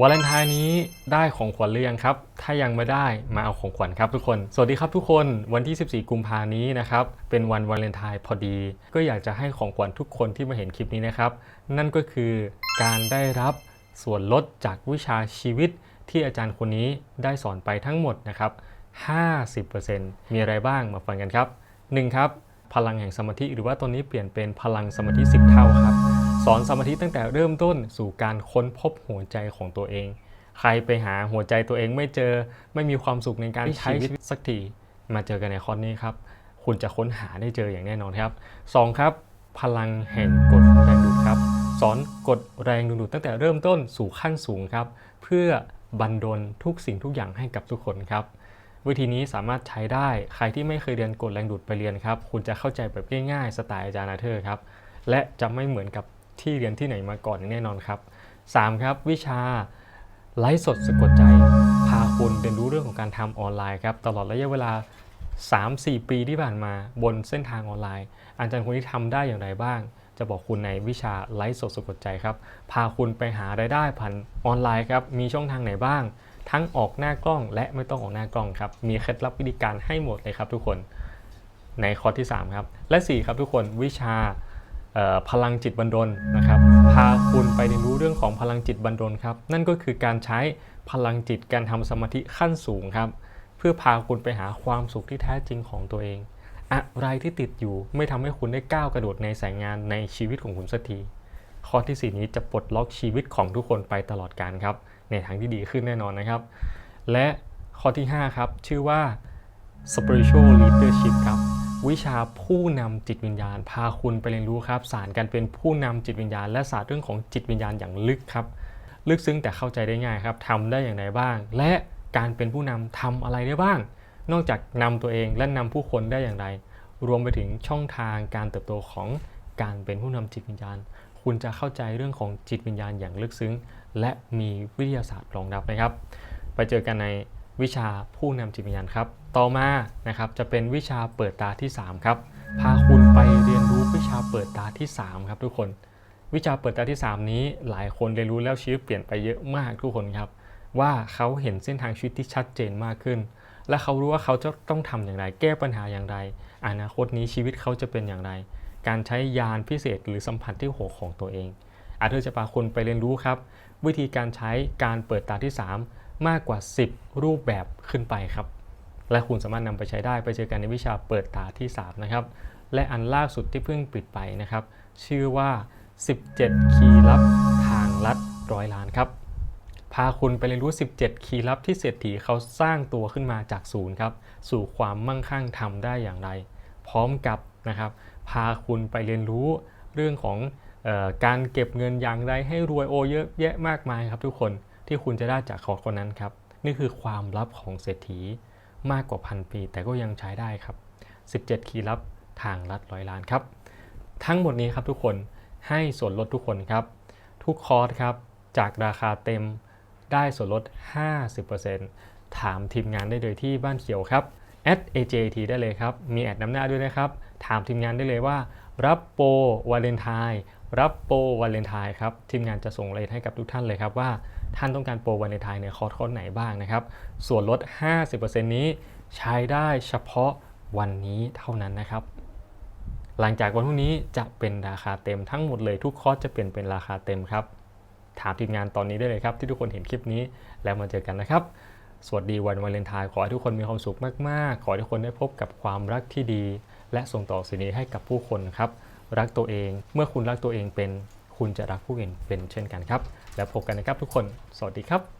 วาเลนไทน์นี้ได้ของขวัญหรือยังครับ ถ้ายังไม่ได้มาเอาของขวัญครับทุกคน สวัสดีครับทุกคน วันที่ 14 กุมภานี้นะครับ เป็นวันวาเลนไทน์พอดี ก็อยากจะให้ของขวัญทุกคนที่มาเห็นคลิปนี้นะครับ นั่นก็คือการได้รับส่วนลดจากวิชาชีวิตที่อาจารย์คนนี้ได้สอนไปทั้งหมดนะครับ 50%มีอะไรบ้างมาฟังกันครับ 1. ครับ พลังแห่งสมาธิหรือว่าตัวนี้เปลี่ยนเป็นพลังสมาธิ 10 เท่าครับ อนสมาธิตั้งแต่เริ่มต้นสู่การค้นพบหัวใจของตัวเอง ใครไปหาหัวใจตัวเองไม่เจอไม่มีความสุขในการใช้ชีวิตสักทีมาเจอกันในคอร์สนี้ครับ คุณจะค้นหาได้เจออย่างแน่นอนครับ 2. ครับ พลังแห่งกฎแรงดูดครับ สอนกฎแรงดึงดูดตั้งแต่เริ่มต้นสู่ขั้นสูงครับ เพื่อบันดลทุกสิ่งทุกอย่างให้กับทุกคนครับ วิธีนี้สามารถใช้ได้ใครที่ไม่เคยเรียนกฎแรงดูดไปเรียนครับ คุณจะเข้าใจแบบง่ายๆสไตล์อาจารย์อาเธอร์ครับและจะไม่เหมือนกับ ที่เรียนที่ไหนมาก่อนอย่างแน่นอนครับ 3. ครับวิชาไลฟ์สดสะกดใจ พาคุณเรียนรู้เรื่องของการทำออนไลน์ครับตลอดระยะเวลา 3-4 ปีที่ผ่านมาบนเส้นทางออนไลน์ อาจารย์คนที่ทำได้อย่างไรบ้าง จะบอกคุณในวิชาไลฟ์สดสะกดใจครับ พาคุณไปหารายได้ผ่านออนไลน์ครับมีช่องทางไหนบ้าง ทั้งออกหน้ากล้องและไม่ต้องออกหน้ากล้องครับมีเคล็ดลับวิธีการให้หมดเลยครับทุกคนในคอร์สที่ 3 ครับ และ 4 ครับทุกคนวิชา พลังจิตบันดลนะครับ พาคุณไปเรียนรู้เรื่องของพลังจิตบันดลครับ นั่นก็คือการใช้พลังจิตการทำสมาธิขั้นสูงครับ เพื่อพาคุณไปหาความสุขที่แท้จริงของตัวเอง อะไรที่ติดอยู่ไม่ทำให้คุณได้ก้าวกระโดดในสายงานในชีวิตของคุณสักที ข้อทีสี่ 4 นี้จะปลดล็อกชีวิตของทุกคนไปตลอดการครับ ในทางที่ดีขึ้นแน่นอนนะครับ และข้อที่ 5 ครับ ชื่อว่า spiritual leadership ครับ วิชาผู้นำจิตวิญญาณ พาคุณไปเรียนรู้ครับศาสตร์การเป็นผู้นำจิตวิญญาณ และศาสตร์เรื่องของจิตวิญญาณอย่างลึกครับ ลึกซึ้งแต่เข้าใจได้ง่ายครับทำได้อย่างไรบ้าง และการเป็นผู้นำทำอะไรได้บ้าง นอกจากนำตัวเองและนำผู้คนได้อย่างไร รวมไปถึงช่องทางการเติบโตของการเป็นผู้นำจิตวิญญาณ คุณจะเข้าใจเรื่องของจิตวิญญาณอย่างลึกซึ้ง และมีวิทยาศาสตร์รองรับนะครับ ไปเจอกันในวิชาผู้นำจิตวิญญาณครับ ต่อมานะครับจะเป็นวิชาเปิดตาที่ 3 ครับ พาคุณไปเรียนรู้วิชาเปิดตาที่ 3 ครับทุกคน วิชาเปิดตาที่ 3 นี้หลายคนเรียนรู้แล้วชีวิตเปลี่ยนไปเยอะมากทุกคนครับ ว่าเขาเห็นเส้นทางชีวิตที่ชัดเจนมากขึ้น และเขารู้ว่าเขาจะต้องทำอย่างไร แก้ปัญหาอย่างไร อนาคตนี้ชีวิตเขาจะเป็นอย่างไร การใช้ยานพิเศษหรือสัมผัสที่หกของตัวเองอาเธอร์จะพาคุณไปเรียนรู้ครับ วิธีการใช้การเปิดตาที่ 3 มากกว่า 10 รูปแบบขึ้นไปครับ และคุณสามารถนำไปใช้ได้ไปเจอกันในวิชาเปิดตาที่3นะครับและอันล่าสุดที่เพิ่งปิดไปนะครับ ชื่อว่า 17 คีย์ลับทางลัดร้อยล้านครับพาคุณไปเรียนรู้ 17 คีย์ลับที่เศรษฐีเขาสร้างตัวขึ้นมาจากศูนย์ครับสู่ความมั่งคั่งทำได้อย่างไร พร้อมกับนะครับ พาคุณไปเรียนรู้เรื่องของออการเก็บเงินอย่างไรให้รวยโอเยอะแยะมากมายครับทุกคนที่คุณจะได้จากคอร์สคนนั้นครับ นี่คือความลับของเศรษฐี มากกว่าพันปี แต่ก็ยังใช้ได้ครับ 17 คีย์ลับทางลัดร้อยล้านครับ ทั้งหมดนี้ครับทุกคนให้ส่วนลดทุกคนครับ ทุกคอร์สครับ จากราคาเต็มได้ส่วนลด 50%ถามทีมงานได้เลยที่บ้านเขียวครับ @ajt ได้เลยครับ มีแอดน้ำหน้าด้วยนะครับ ถามทีมงานได้เลยว่า รับโปรวาเลนไทน์ รับโปรวาเลนไทน์ครับทีมงานจะส่งรายละเอียให้กับทุกท่านเลยครับว่าท่านต้องการโปรวาเลนไทน์ในคอร์สคอร์สไหนบ้างนะครับ ส่วนลด 50%นี้ใช้ได้เฉพาะวันนี้เท่านั้นนะครับ หลังจากวันพรุ่งนี้จะเป็นราคาเต็มทั้งหมดเลยทุกคอร์สจะเปลี่ยนเป็นราคาเต็มครับ ถามทีมงานตอนนี้ได้เลยครับ ที่ทุกคนเห็นคลิปนี้แล้วมาเจอกันนะครับ สวัสดีวันวาเลนไทน์ขอให้ทุกคนมีความสุขมากๆ ขอให้ทุกคนได้พบกับความรักที่ดี และส่งต่อสิ่งนี้ให้กับผู้คนครับ รักตัวเอง เมื่อคุณรักตัวเองเป็น คุณจะรักผู้อื่นเป็นเช่นกันครับ แล้วพบกันนะครับทุกคน สวัสดีครับ